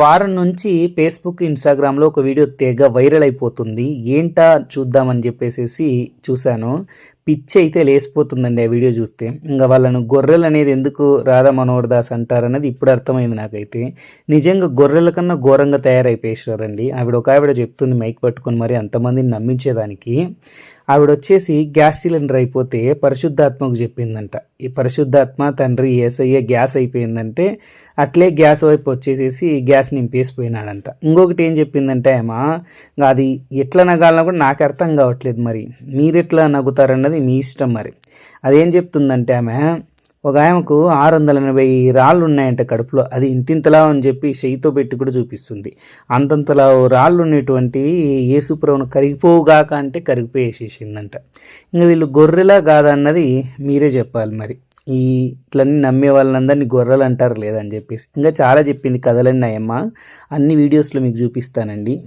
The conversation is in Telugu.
వారం నుంచి ఫేస్బుక్ ఇన్స్టాగ్రామ్లో ఒక వీడియో తెగ వైరల్ అయిపోతుంది. ఏంటా చూద్దామని చెప్పేసి చూశాను. పిచ్చి అయితే లేసిపోతుందండి ఆ వీడియో చూస్తే. ఇంకా వాళ్ళను గొర్రెలు అనేది ఎందుకు రాధా మనోహర్ దాస్ అంటారన్నది ఇప్పుడు అర్థమైంది నాకైతే. నిజంగా గొర్రెల కన్నా ఘోరంగా తయారైపోయేసారండి ఆవిడ ఒక ఆవిడ చెప్తుంది మైక్ పట్టుకొని మరి అంతమందిని నమ్మించేదానికి. ఆవిడ వచ్చేసి గ్యాస్ సిలిండర్ అయిపోతే పరిశుద్ధాత్మకు చెప్పిందంట. ఈ పరిశుద్ధాత్మ తండ్రి ఏసయ్య గ్యాస్ అయిపోయిందంటే అట్లే గ్యాస్ వైపు వచ్చేసేసి గ్యాస్ నింపేసిపోయినాడంట. ఇంకొకటి ఏం చెప్పిందంటే ఏమా ఇంకా అది ఎట్లా నగాలన్నా కూడా నాకు అర్థం కావట్లేదు మరి. మీరు ఎట్లా అది మీ ఇష్టం మరి. అదేం చెప్తుందంటే ఆమె ఒక ఆయనకు ఆరు వందల ఎనభై రాళ్ళు ఉన్నాయంట కడుపులో. అది ఇంతింతలా అని చెప్పి చెయ్యితో పెట్టి కూడా చూపిస్తుంది. అంతంతలా రాళ్ళు ఉండేటువంటి ఏసుప్రభును కరిగిపోవుగాక అంటే కరిగిపోయేసేసిందంట. ఇంకా వీళ్ళు గొర్రెలా కాదన్నది మీరే చెప్పాలి మరి. ఈ ఇట్లన్నీ నమ్మే వాళ్ళందరినీ గొర్రెలు అంటారు లేదని చెప్పేసి. ఇంకా చాలా చెప్పింది కథలన్నీ అయ్యమ్మ. అన్ని వీడియోస్లో మీకు చూపిస్తానండి.